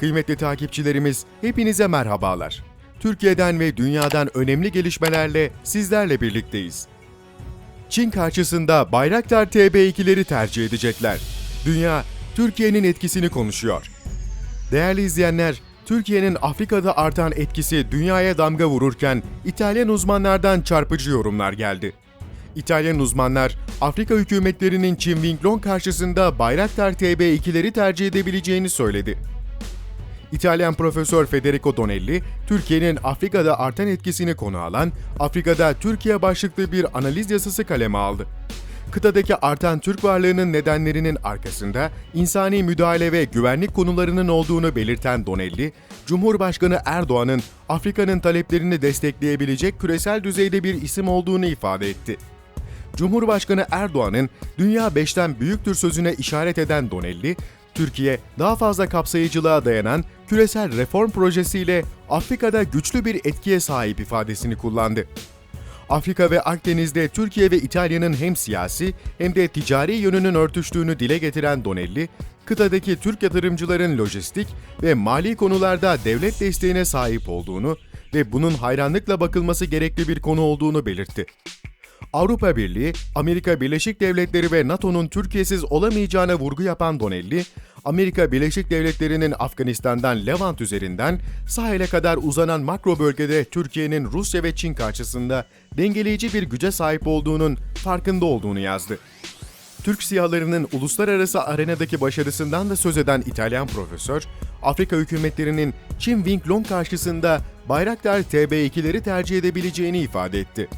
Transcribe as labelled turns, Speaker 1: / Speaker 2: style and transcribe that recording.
Speaker 1: Kıymetli takipçilerimiz, hepinize merhabalar. Türkiye'den ve dünyadan önemli gelişmelerle sizlerle birlikteyiz. Çin karşısında Bayraktar TB2'leri tercih edecekler. Dünya, Türkiye'nin etkisini konuşuyor. Değerli izleyenler, Türkiye'nin Afrika'da artan etkisi dünyaya damga vururken İtalyan uzmanlardan çarpıcı yorumlar geldi. İtalyan uzmanlar, Afrika hükümetlerinin Çin Winglong karşısında Bayraktar TB2'leri tercih edebileceğini söyledi. İtalyan Profesör Federico Donelli, Türkiye'nin Afrika'da artan etkisini konu alan Afrika'da Türkiye başlıklı bir analiz yazısı kaleme aldı. Kıtadaki artan Türk varlığının nedenlerinin arkasında insani müdahale ve güvenlik konularının olduğunu belirten Donelli, Cumhurbaşkanı Erdoğan'ın Afrika'nın taleplerini destekleyebilecek küresel düzeyde bir isim olduğunu ifade etti. Cumhurbaşkanı Erdoğan'ın Dünya 5'ten büyüktür sözüne işaret eden Donelli, Türkiye daha fazla kapsayıcılığa dayanan küresel reform projesiyle Afrika'da güçlü bir etkiye sahip ifadesini kullandı. Afrika ve Akdeniz'de Türkiye ve İtalya'nın hem siyasi hem de ticari yönünün örtüştüğünü dile getiren Donelli, kıtadaki Türk yatırımcıların lojistik ve mali konularda devlet desteğine sahip olduğunu ve bunun hayranlıkla bakılması gerekli bir konu olduğunu belirtti. Avrupa Birliği, Amerika Birleşik Devletleri ve NATO'nun Türkiye'siz olamayacağına vurgu yapan Donelli, Amerika Birleşik Devletleri'nin Afganistan'dan Levant üzerinden sahile kadar uzanan makro bölgede Türkiye'nin Rusya ve Çin karşısında dengeleyici bir güce sahip olduğunun farkında olduğunu yazdı. Türk siyalarının uluslararası arenadaki başarısından da söz eden İtalyan profesör, Afrika hükümetlerinin Çin Winglong karşısında Bayraktar TB2'leri tercih edebileceğini ifade etti.